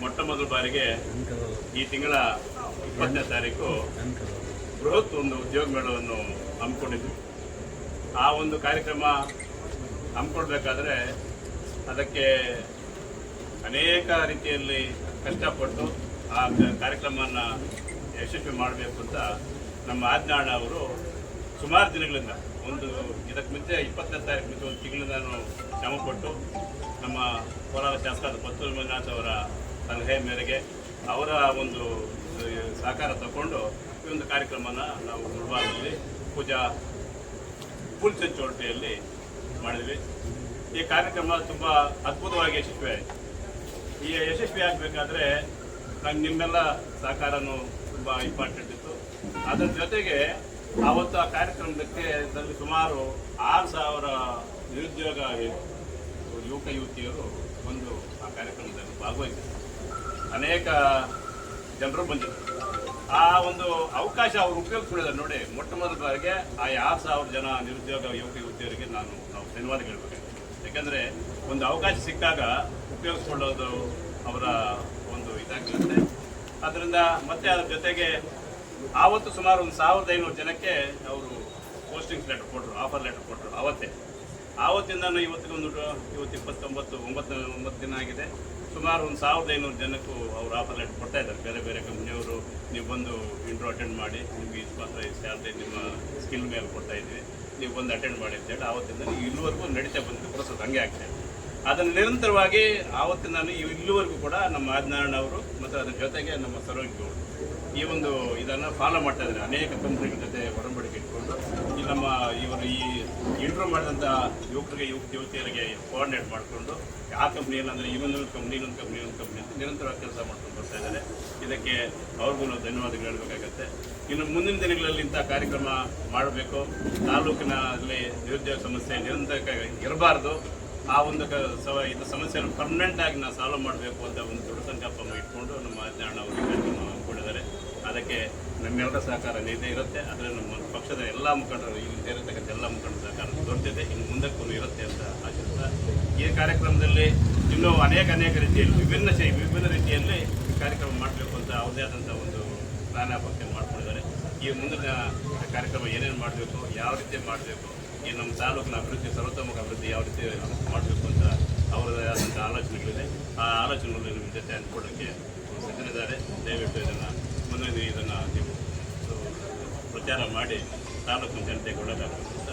ಮೊಟ್ಟ ಮೊದಲ ಬಾರಿಗೆ ಈ ತಿಂಗಳ ಇಪ್ಪತ್ತನೇ ತಾರೀಕು ಬೃಹತ್ ಒಂದು ಉದ್ಯೋಗ ಮೇಳವನ್ನು ಹಮ್ಮಿಕೊಂಡಿದ್ವಿ. ಆ ಒಂದು ಕಾರ್ಯಕ್ರಮ ಹಮ್ಮಿಕೊಳ್ಬೇಕಾದ್ರೆ ಅದಕ್ಕೆ ಅನೇಕ ರೀತಿಯಲ್ಲಿ ಕಷ್ಟಪಟ್ಟು ಆ ಕಾರ್ಯಕ್ರಮವನ್ನು ಯಶಸ್ವಿ ಮಾಡಬೇಕು ಅಂತ ನಮ್ಮ ಆಜ್ಞಾಣ ಅವರು ಸುಮಾರು ದಿನಗಳಿಂದ, ಒಂದು ಇದಕ್ಕೆ ಮುಂಚೆ ಇಪ್ಪತ್ತನೇ ತಾರೀಕು ಮುಂಚೆ ಒಂದು ತಿಂಗಳಿಂದ ನಾನು ಶ್ರಮಪಟ್ಟು ನಮ್ಮ ಕೋಲಾರ ಶಾಸಕರಾದ ಪತ್ತೂರು ಮಂಜುನಾಥ್ ಅವರ ಸಲಹೆ ಮೇರೆಗೆ ಅವರ ಒಂದು ಸಹಕಾರ ತಗೊಂಡು ಈ ಒಂದು ಕಾರ್ಯಕ್ರಮನ ನಾವು ಗುರುವಾರದಲ್ಲಿ ಪೂಜಾ ಫುಲ್ ಚೌಲ್ಟಿಯಲ್ಲಿ ಮಾಡಿದ್ವಿ. ಈ ಕಾರ್ಯಕ್ರಮ ತುಂಬ ಅದ್ಭುತವಾಗಿ ಯಶಸ್ವಿ ಈ ಯಶಸ್ವಿ ಆಗಬೇಕಾದ್ರೆ ನಂಗೆ ನಿಮ್ಮೆಲ್ಲ ಸಹಕಾರನೂ ತುಂಬ ಇಂಪಾರ್ಟೆಂಟ್ ಇತ್ತು. ಅದರ ಜೊತೆಗೆ ಆವತ್ತು ಆ ಕಾರ್ಯಕ್ರಮಕ್ಕೆ ಸುಮಾರು ಆರು ಸಾವಿರ ನಿರುದ್ಯೋಗ ಯುವಕ ಯುವತಿಯರು ಒಂದು ಆ ಕಾರ್ಯಕ್ರಮದಲ್ಲಿ ಭಾಗವಹಿಸಿದರು. ಅನೇಕ ಜನರು ಬಂದಿದ್ದರು ಆ ಒಂದು ಅವಕಾಶ ಅವರು ಉಪಯೋಗಿಸ್ಕೊಂಡಿದ್ದಾರೆ ನೋಡಿ ಮೊಟ್ಟ ಮೊದಲ ಬಾರಿಗೆ ಆ ಆರು ಸಾವಿರ ಜನ ನಿರುದ್ಯೋಗ ಯುವಕ ಯುವತಿಯರಿಗೆ ನಾನು ನಾವು ಧನ್ಯವಾದ ಹೇಳಬೇಕು. ಯಾಕಂದರೆ ಒಂದು ಅವಕಾಶ ಸಿಕ್ಕಾಗ ಉಪಯೋಗಿಸ್ಕೊಳ್ಳೋದು ಅವರ ಒಂದು ಇದಾಗಿರುತ್ತೆ ಅದರಿಂದ ಮತ್ತೆ ಅದರ ಜೊತೆಗೆ ಆವತ್ತು ಸುಮಾರು ಒಂದು ಸಾವಿರದ ಐನೂರು ಜನಕ್ಕೆ ಅವರು ಪೋಸ್ಟಿಂಗ್ಸ್ ಲೆಟರ್ ಕೊಟ್ಟರು ಆಫರ್ ಲೆಟರ್ ಕೊಟ್ಟರು ಆವತ್ತೇ ಆವತ್ತಿಂದ ಇವತ್ತಿಗೊಂದು ಇವತ್ತು ಇಪ್ಪತ್ತೊಂಬತ್ತು ಒಂಬತ್ತು ಒಂಬತ್ತು ದಿನ ಆಗಿದೆ. ಸುಮಾರು ಒಂದು ಸಾವಿರದ ಐನೂರು ಜನಕ್ಕೂ ಅವರು ಆಫರ್ ಲೆಟರ್ ಕೊಡ್ತಾ ಇದ್ದಾರೆ. ಬೇರೆ ಬೇರೆ ಕಂಪ್ನಿಯವರು ನೀವು ಬಂದು ಇಂಟ್ರೋ ಅಟೆಂಡ್ ಮಾಡಿ, ನಿಮಗೆ ಇಷ್ಟು ಮಾತ್ರ ಸ್ಯಾಲ್ರಿ ನಿಮ್ಮ ಸ್ಕಿಲ್ ಮೇಲೆ ಕೊಡ್ತಾ ಇದ್ವಿ ನೀವು ಬಂದು ಅಟೆಂಡ್ ಮಾಡಿ ಅಂತೇಳಿ ಆವತ್ತಿಂದ ನೀವು ಇಲ್ಲಿವರೆಗೂ ನಡೀತಾ ಬಂದಿದ್ದು ಪ್ರಸ್ತುತ ಹಂಗೆ ಇದೆ. ಅದನ್ನು ನಿರಂತರವಾಗಿ ಆವತ್ತಿನ ಇಲ್ಲಿವರೆಗೂ ಕೂಡ ನಮ್ಮ ಆದಿನಾರಾಯಣ ಅವರು ಮತ್ತು ಅದರ ಜೊತೆಗೆ ನಮ್ಮ ಸರೋಜ್ ಗೌಡ್ ಈ ಒಂದು ಇದನ್ನು ಫಾಲೋ ಮಾಡ್ತಾ ಇದ್ದಾರೆ. ಅನೇಕ ಕಂಪ್ನಿಗಳ ಜೊತೆ ಒಡಂಬಡಿಕೆ ಇಟ್ಕೊಂಡು ಇಲ್ಲಿ ನಮ್ಮ ಇವರು ಈ ಇಂಟ್ರೋ ಮಾಡಿದಂಥ ಯುವಕರಿಗೆ, ಯುವಕ ಯುವತಿಯರಿಗೆ ಕೋಆರ್ಡಿನೇಟ್ ಮಾಡಿಕೊಂಡು, ಆ ಕಂಪ್ನಿ ಏನಂದರೆ ಇವನೊಂದು ಕಂಪ್ನಿ ಇನ್ನೊಂದು ಕಂಪ್ನಿ ಇನ್ನೊಂದು ಕಂಪ್ನಿ ಅಂತ ನಿರಂತರವಾಗಿ ಕೆಲಸ ಮಾಡ್ಕೊಂಡು ಬರ್ತಾ ಇದ್ದಾರೆ. ಇದಕ್ಕೆ ಅವ್ರಿಗೂ ನಾವು ಧನ್ಯವಾದಗಳು ಹೇಳಬೇಕಾಗತ್ತೆ. ಇನ್ನು ಮುಂದಿನ ದಿನಗಳಲ್ಲಿ ಇಂಥ ಕಾರ್ಯಕ್ರಮ ಮಾಡಬೇಕು. ತಾಲೂಕಿನಲ್ಲಿ ನಿರುದ್ಯೋಗ ಸಮಸ್ಯೆ ನಿರಂತರ ಇರಬಾರ್ದು. ಆ ಒಂದು ಕ- ಸವ ಇದು ಸಮಸ್ಯೆಯನ್ನು ಪರ್ಮನೆಂಟ್ ಆಗಿ ನಾವು ಸಾಲ್ವ್ ಮಾಡಬೇಕು ಅಂತ ಒಂದು ದೃಢ ಸಂಕಲ್ಪವನ್ನು ಇಟ್ಕೊಂಡು ನಮ್ಮ ಅಜ್ಞಾನ ಅವರು ನಮ್ಮೆಲ್ಲರ ಸಹಕಾರ ಇದೇ ಇರುತ್ತೆ, ಆದರೆ ನಮ್ಮ ಪಕ್ಷದ ಎಲ್ಲ ಮುಖಂಡರು, ಇಲ್ಲಿ ಸೇರಿರ್ತಕ್ಕಂಥ ಎಲ್ಲ ಮುಖಂಡರ ಸಹಕಾರ ದೊಡ್ಡದಿದೆ, ಇನ್ನು ಮುಂದಕ್ಕೂ ಇರುತ್ತೆ ಅಂತ ಆಶಿಸ್ತಾ ಈ ಕಾರ್ಯಕ್ರಮದಲ್ಲಿ ಇನ್ನೂ ಅನೇಕ ಅನೇಕ ರೀತಿಯಲ್ಲಿ ವಿಭಿನ್ನ ಶೈ, ವಿಭಿನ್ನ ರೀತಿಯಲ್ಲಿ ಕಾರ್ಯಕ್ರಮ ಮಾಡಬೇಕು ಅಂತ ಯಾವುದೇ ಆದಂಥ ಒಂದು ಪ್ಲಾನ್ ಮಾಡ್ಕೊಂಡಿದ್ದಾರೆ. ಈ ಮುಂದಿನ ಕಾರ್ಯಕ್ರಮ ಏನೇನು ಮಾಡಬೇಕು, ಯಾವ ರೀತಿ ಮಾಡಬೇಕು, ಈ ನಮ್ಮ ತಾಲೂಕಿನ ಅಭಿವೃದ್ಧಿ, ಸರ್ವತೋಮುಖ ಅಭಿವೃದ್ಧಿ ಯಾವ ರೀತಿ ಮಾಡಬೇಕು ಅಂತ ಅವರದೇ ಆದಂಥ ಆಲೋಚನೆಗಳಿದೆ. ಆ ಆಲೋಚನೆಗಳು ನಿಮ್ಮ ಜೊತೆ ಅಂದ್ಕೊಳ್ಳೋಕ್ಕೆ ಸಿದ್ಧರಿದ್ದಾರೆ ದಯವಿಟ್ಟು ಇದನ್ನು ಮುಂದಿನ ಇದನ್ನು ನೀವು ಪ್ರಚಾರ ಮಾಡಿ ತಾಲೂಕು ಜನತೆಗೆ ಒಳ್ಳೆಯದಾಗಬೇಕು